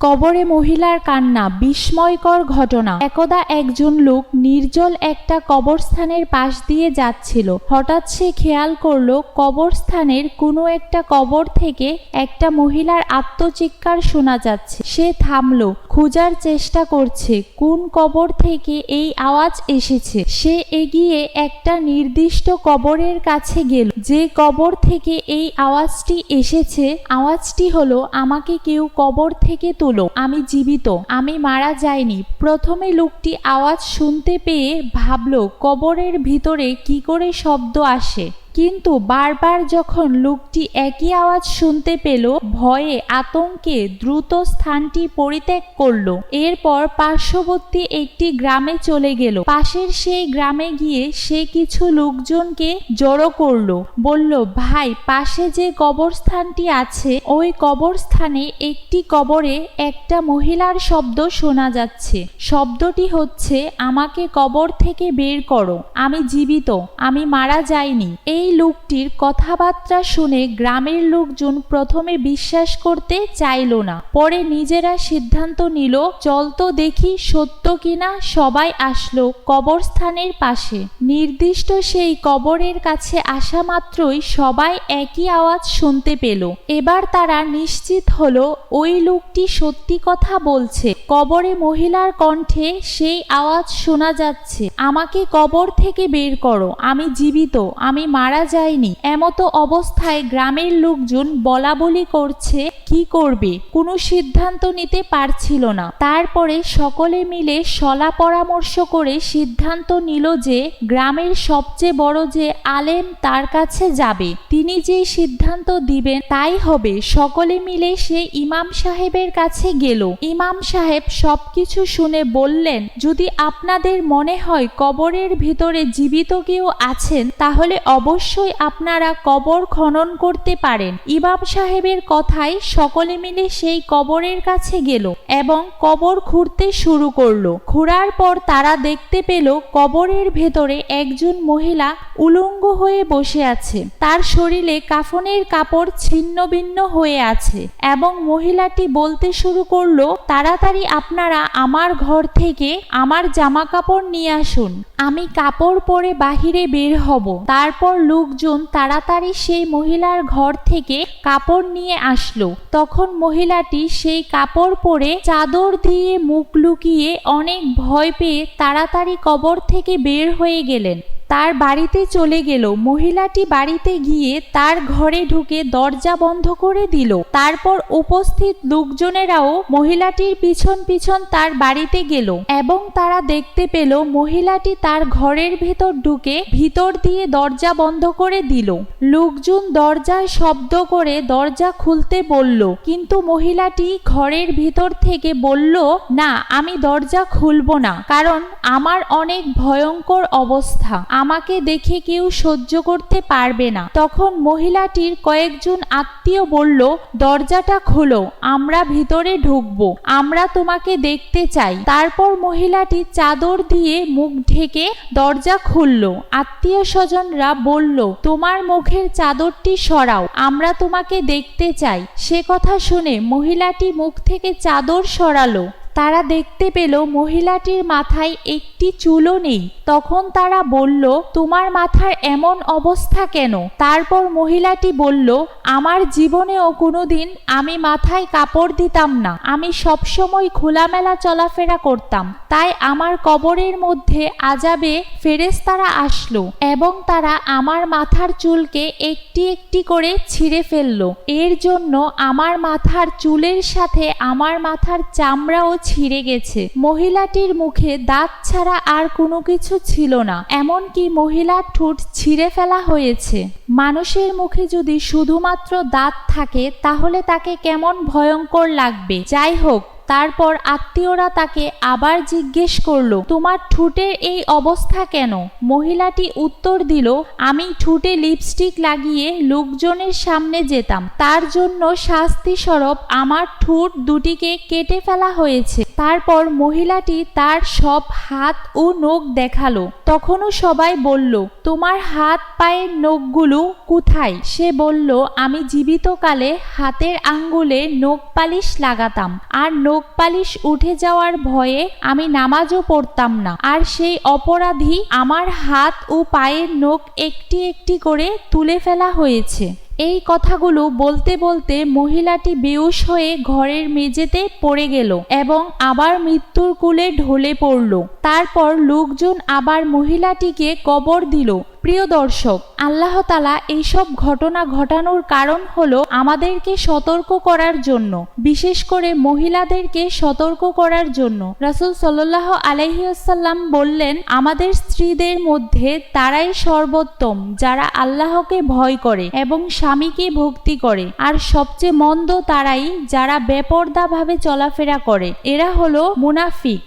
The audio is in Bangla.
কবরে মহিলার কান্না, বিস্ময়কর ঘটনা। একদা একজন লোক নির্জল একটা কবরস্থানের পাশ দিয়ে যাচ্ছিল। হঠাৎ সে খেয়াল করল, কবরস্থানের কোনো একটা কবর থেকে একটা মহিলার আত্মচিৎকার শোনা যাচ্ছে। সে থামলো। খোঁজার চেষ্টা করছে, কোন কবর থেকে এই আওয়াজ এসেছে? সে এগিয়ে একটা নির্দিষ্ট কবরের কাছে গেল। যে কবর থেকে এই আওয়াজটি এসেছে, আওয়াজটি হলো, আমাকে কেউ কবর থেকে তোলো, আমি জীবিত, আমি মারা যাইনি। প্রথমে লোকটি আওয়াজ শুনতে পেয়ে ভাবল, কবরের ভিতরে কি করে শব্দ আসে? কিন্তু বারবার যখন লোকটি একই আওয়াজ শুনতে পেল, ভয়ে আতঙ্কে দ্রুত স্থানটি পরিত্যাগ করল। এরপর পার্শ্ববর্তী একটি গ্রামে চলে গেল। পাশের সেই গ্রামে গিয়ে সে কিছু লোকজনকে জড়ো করল। বলল, ভাই, পাশে যে কবরস্থানটি আছে, ওই কবরস্থানে একটি কবরে একটা মহিলার শব্দ শোনা যাচ্ছে। শব্দটি হচ্ছে, আমাকে কবর থেকে বের করো। আমি জীবিত, আমি মারা যাইনি। এই লোকটির কথাবার্তা শুনে গ্রামের লোকজন প্রথমে বিশ্বাস করতে চাইল না। পরে নিজেরা সিদ্ধান্ত নিল, চল তো দেখি সত্য কিনা, সবাই আসলো কবরস্থানের পাশে। নির্দিষ্ট সেই কবরের কাছে আসা মাত্রই সবাই একই আওয়াজ শুনতে পেল। এবার তারা নিশ্চিত হলো, ওই লোকটি সত্যি কথা বলছে। কবরে মহিলার কণ্ঠে সেই আওয়াজ শোনা যাচ্ছে। আমাকে কবর থেকে বের করো, আমি জীবিত, আমি মারা যাইনি এমতো অবস্থায় গ্রামের লোকজন বলা বলি করছে কি করবে? কোনো সিদ্ধান্ত নিতে পারছিল না। তারপরে সকলে মিলে সলা পরামর্শ করে সিদ্ধান্ত নিল যে, গ্রামের সবচেয়ে বড় যে আলেম তার কাছে যাবে। তিনি যে সিদ্ধান্ত দিবেন তাই হবে। সকলে মিলে সে ইমাম সাহেবের কাছে গেল। ইমাম সাহেব সবকিছু শুনে বললেন, যদি আপনাদের মনে হয় কবরের ভিতরে জীবিত কেউ আছেন, তাহলে অবশ্যই আপনারা কবর খনন করতে পারেন। ইমাম সাহেবের কথায় সকলে মিলে সেই কবরের কাছে গেল এবং কবর খুঁড়তে শুরু করল। খোঁড়ার পর তারা দেখতে পেল কবরের ভেতরে একজন মহিলা উলঙ্গ হয়ে বসে আছে। তার শরীরে কাফনের কাপড় ছিন্ন ভিন্ন হয়ে আছে এবং মহিলাটি বলতে শুরু করল, তাড়াতাড়ি আপনারা আমার ঘর থেকে আমার জামা কাপড় নিয়ে আসুন। আমি কাপড় পরে বাহিরে বের হব। তারপর লোকজন তাড়াতাড়ি সেই মহিলার ঘর থেকে কাপড় নিয়ে আসলো। তখন মহিলাটি সেই কাপড় পরে চাদর দিয়ে মুখ লুকিয়ে অনেক ভয় পেয়ে তাড়াতাড়ি কবর থেকে বের হয়ে গেলেন। তার বাড়িতে চলে গেল। মহিলাটি বাড়িতে গিয়ে তার ঘরে ঢুকে দরজা বন্ধ করে দিল। তারপর উপস্থিত লোকজনেরাও মহিলাটির পিছন পিছন তার বাড়িতে গেল এবং তারা দেখতে পেল মহিলাটি তার ঘরের ভেতর ঢুকে ভিতর দিয়ে দরজা বন্ধ করে দিল। লোকজন দরজায় শব্দ করে দরজা খুলতে বলল, কিন্তু মহিলাটি ঘরের ভিতর থেকে বলল, না, আমি দরজা খুলব না, কারণ আমার অনেক ভয়ঙ্কর অবস্থা। আমাকে দেখে কেউ সহ্য করতে পারবে না। তখন মহিলাটির কয়েকজন আত্মীয় বলল, দরজাটা খোলো, আমরা ভিতরে ঢুকবো, আমরা তোমাকে দেখতে চাই। তারপর মহিলাটি চাদর দিয়ে মুখ ঢেকে দরজা খুলল। আত্মীয় স্বজনরা বলল, তোমার মুখের চাদরটি সরাও, আমরা তোমাকে দেখতে চাই। সে কথা শুনে মহিলাটি মুখ থেকে চাদর সরালো। তারা দেখতে পেল মহিলাটির মাথায় একটি চুলও নেই। তখন তারা বলল, তোমার মাথার এমন অবস্থা কেন? তারপর মহিলাটি বলল, আমার জীবনেও কোনোদিন আমি মাথায় কাপড় দিতাম না। আমি সবসময় খোলামেলা চলাফেরা করতাম। তাই আমার কবরের মধ্যে আজাবে ফেরেস্তারা আসলো এবং তারা আমার মাথার চুলকে একটি একটি করে ছিঁড়ে ফেলল। এর জন্য আমার মাথার চুলের সাথে আমার মাথার চামড়াও ছিঁড়ে গেছে। মহিলাটির মুখে দাঁত ছাড়া আর কোনো কিছু ছিল না, এমনকি মহিলার ঠোঁট ছিঁড়ে ফেলা হয়েছে। মানুষের মুখে যদি শুধুমাত্র দাঁত থাকে, তাহলে তাকে কেমন ভয়ঙ্কর লাগবে? যাই হোক তারপর আত্মীয়রা তাকে আবার জিজ্ঞেস করল, তোমার ঠোঁটের এই অবস্থা কেন? মহিলাটি উত্তর দিল, আমি ঠোঁটে লিপস্টিক লাগিয়ে লোকজনের সামনে যেতাম। তার জন্য শাস্তি স্বরূপ আমার ঠোঁট দুটিকে কেটে ফেলা হয়েছে। তারপর মহিলাটি তার সব হাত ও নখ দেখাল। তখনও সবাই বলল, তোমার হাত পায়ের নখগুলো কোথায়? সে বলল, আমি জীবিতকালে হাতের আঙ্গুলে নখ পালিশ লাগাতাম, আর নখ পালিশ উঠে যাওয়ার ভয়ে আমি নামাজও পড়তাম না। আর সেই অপরাধী আমার হাত ও পায়ের নখ একটি একটি করে তুলে ফেলা হয়েছে। এই কথাগুলো বলতে বলতে মহিলাটি বেউস হয়ে ঘরের মেঝেতে পড়ে গেল এবং আবার মৃত্যুর কুলে ঢলে পড়ল। তারপর লোকজন আবার মহিলাটিকে কবর দিল। প্রিয় দর্শক, আল্লাহ তালা এইসব ঘটনা ঘটানোর কারণ হলো আমাদেরকে সতর্ক করার জন্য, বিশেষ করে মহিলাদেরকে সতর্ক করার জন্য। রাসুল সাল্লাহ আলহিউসাল্লাম বললেন, আমাদের স্ত্রীদের মধ্যে তারাই সর্বোত্তম, যারা আল্লাহকে ভয় করে এবং স্বামীকে ভক্তি করে। আর সবচেয়ে মন্দ তারাই যারা বেপর্দাভাবে চলাফেরা করে। এরা হলো মুনাফিক।